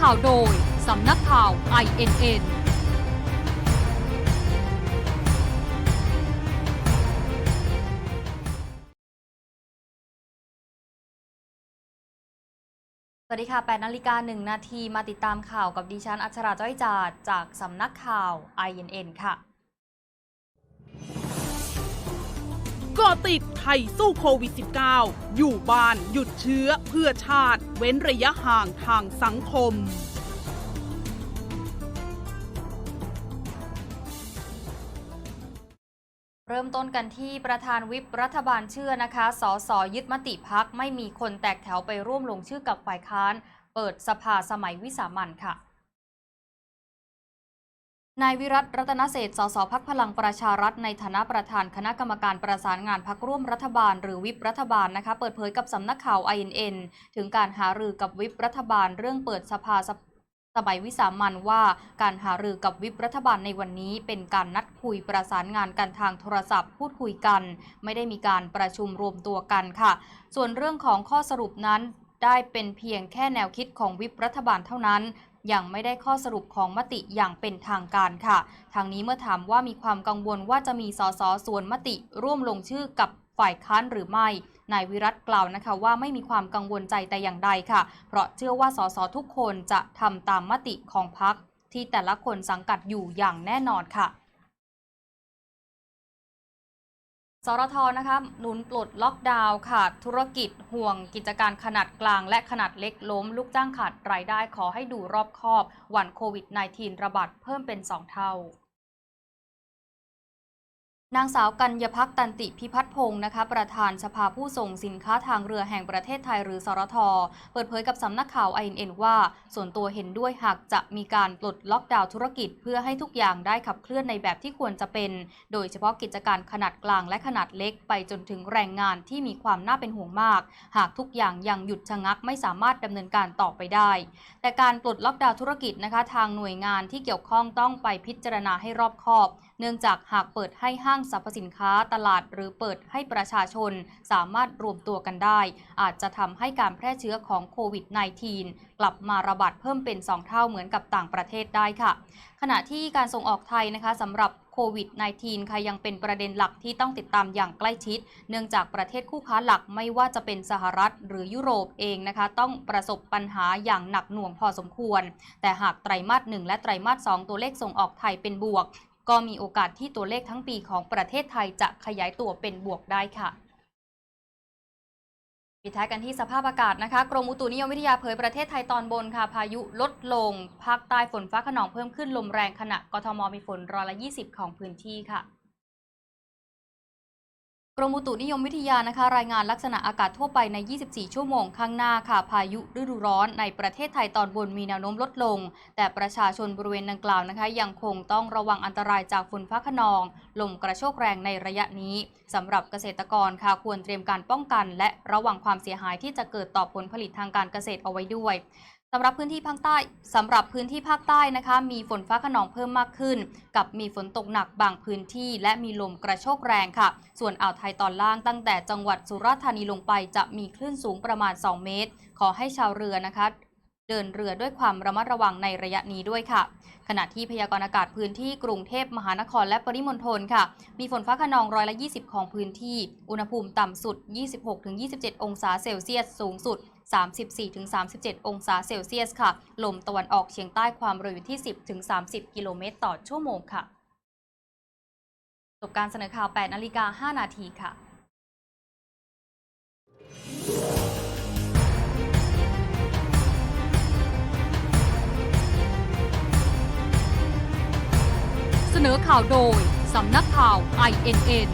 ข่าวโดย สำนักข่าว INN สวัสดีค่ะ 8นาฬิกา1นาทีมาติดตามข่าวกับดิฉัน อัชราจ้อยจาดจากสำนักข่าว INN ค่ะ กาะติดไทยสู้โควิด -19 อยู่บ้านหยุดเชื้อเพื่อชาติ เว้นระยะห่างทางสังคม เริ่มต้นกันที่ประธานวิปรัฐบาลเชื่อนะคะ สสยึดมติพักไม่มีคนแตกแถวไปร่วมลงชื่อกับฝ่ายค้าน เปิดสภาสมัยวิสามันค่ะ นายวิรัตรัตนเศษสสพักพลังประชารัฐในฐานะประธานคณะกรรมการประสานงานพักร่วมรัฐบาล หรือวิปรัฐบาลนะคะ เปิดเผยกับสำนักข่าว INN ถึงการหารือกับวิปรัฐบาลเรื่องเปิดสภาสสมัยวิสามันว่าการหารือกับวิปรัฐบาลในวันนี้ เป็นการนัดคุยประสานงานกันทางโทรศัพท์ พูดคุยกัน ไม่ได้มีการประชุมรวมตัวกันค่ะ ส่วนเรื่องของข้อสรุปนั้นได้เป็นเพียงแค่แนวคิดของวิปรัฐบาลเท่านั้น ยังไม่ได้ข้อสรุปของมติอย่างเป็นทางการค่ะ ทางนี้เมื่อถามว่ามีความกังวลว่าจะมีสสส่วนมติร่วมลงชื่อกับฝ่ายค้านหรือไม่ นายวิรัตกล่าวนะคะว่าไม่มีความกังวลใจแต่อย่างใดค่ะ เพราะเชื่อว่าสสทุกคนจะทำตามมติของพรรคที่แต่ละคนสังกัดอยู่อย่างแน่นอนค่ะ สรทนะคะหนุนปลดล็อกดาวน์ค่ะธุรกิจห่วงกิจการขนาดกลางและขนาดเล็กล้ม ลูกจ้างขาดรายได้ขอให้ดูรอบคอบวันโควิด -19 ระบาดเพิ่มเป็น 2 เท่า นางสาวกัญญพักตันติพิพัฒพงศ์นะคะประธานสภาผู้ส่งสินค้าทางเรือแห่งประเทศไทยหรือสรท เปิดเผยกับสำนักข่าว INN ว่า ส่วนตัวเห็นด้วยหากจะมีการปลดล็อกดาวน์ธุรกิจ เพื่อให้ทุกอย่างได้ขับเคลื่อนในแบบที่ควรจะเป็น โดยเฉพาะกิจการขนาดกลางและขนาดเล็กไปจนถึงแรงงานที่มีความน่าเป็นห่วงมาก หากทุกอย่างยังหยุดชะงักไม่สามารถดำเนินการต่อไปได้ แต่การปลดล็อกดาวน์ธุรกิจนะคะทางหน่วยงานที่เกี่ยวข้องต้องไปพิจารณาให้รอบคอบ เนื่องจากหากเปิดให้ห้างสรรพสินค้าตลาดหรือเปิดให้ประชาชนสามารถรวมตัวกันได้ อาจจะทำให้การแพร่เชื้อของโควิด -19 กลับมาระบาดเพิ่มเป็น 2 เท่าเหมือนกับต่างประเทศได้ค่ะ ขณะที่การส่งออกไทยนะคะสำหรับโควิด -19 ค่ะยังเป็นประเด็นหลักที่ต้องติดตามอย่างใกล้ชิด เนื่องจากประเทศคู่ค้าหลักไม่ว่าจะเป็นสหรัฐหรือยุโรปเองนะคะ ต้องประสบปัญหาอย่างหนักหน่วงพอสมควร แต่หากไตรมาส 1 และไตรมาส 2 ตัวเลขส่งออกไทยเป็นบวก ก็มีโอกาสที่ตัวเลขทั้งปีของประเทศไทยจะขยายตัวเป็นบวกได้ค่ะปิดท้ายกันที่สภาพอากาศนะคะกรมอุตุนิยมวิทยาเผยประเทศไทยตอนบนค่ะ พายุลดลง ภาคใต้ฝนฟ้าขนองเพิ่มขึ้นลมแรงขณะกทมมีฝนร้อยละ 20 ของพื้นที่ค่ะ กรมอุตุนิยมวิทยานะคะ รายงานลักษณะอากาศทั่วไปใน 24 ชั่วโมงข้างหน้าค่ะ พายุฤดูร้อนในประเทศไทยตอนบนมีแนวโน้มลดลง แต่ประชาชนบริเวณดังกล่าวนะคะ ยังคงต้องระวังอันตรายจากฝนฟ้าขนอง ลมกระโชกแรงในระยะนี้สำหรับเกษตรกรค่ะควรเตรียมการป้องกัน และระวังความเสียหายที่จะเกิดต่อผลผลิตทางการเกษตรเอาไว้ด้วย สำหรับพื้นที่ภาคใต้สำหรับพื้นที่ภาคใต้นะคะ มีฝนฟ้าขนองเพิ่มมากขึ้น กับมีฝนตกหนักบางพื้นที่ และมีลมกระโชกแรงค่ะ ส่วนอ่าวไทยตอนล่างตั้งแต่จังหวัดสุราษฎร์ธานีลงไปจะมีคลื่นสูงประมาณ 2 เมตร ขอให้ชาวเรือนะคะ เดินเรือด้วยความระมัดระวังในระยะนี้ด้วยค่ะ ขณะที่พยากรณ์อากาศพื้นที่กรุงเทพมหานครและปริมณฑลค่ะ มีฝนฟ้าขนองร้อยละ 20 ของพื้นที่ อุณหภูมิต่ำสุด 26-27 องศาเซลเซียส สูงสุด 34-37 องศาเซลเซียสค่ะ ลมตะวันออกเฉียงใต้ความเร็วอยู่ที่ 10-30 กิโลเมตรต่อชั่วโมงค่ะจบการเสนอข่าว 8 นาฬิกา 5 นาทีค่ะเสนอข่าวโดย สำนักข่าว INN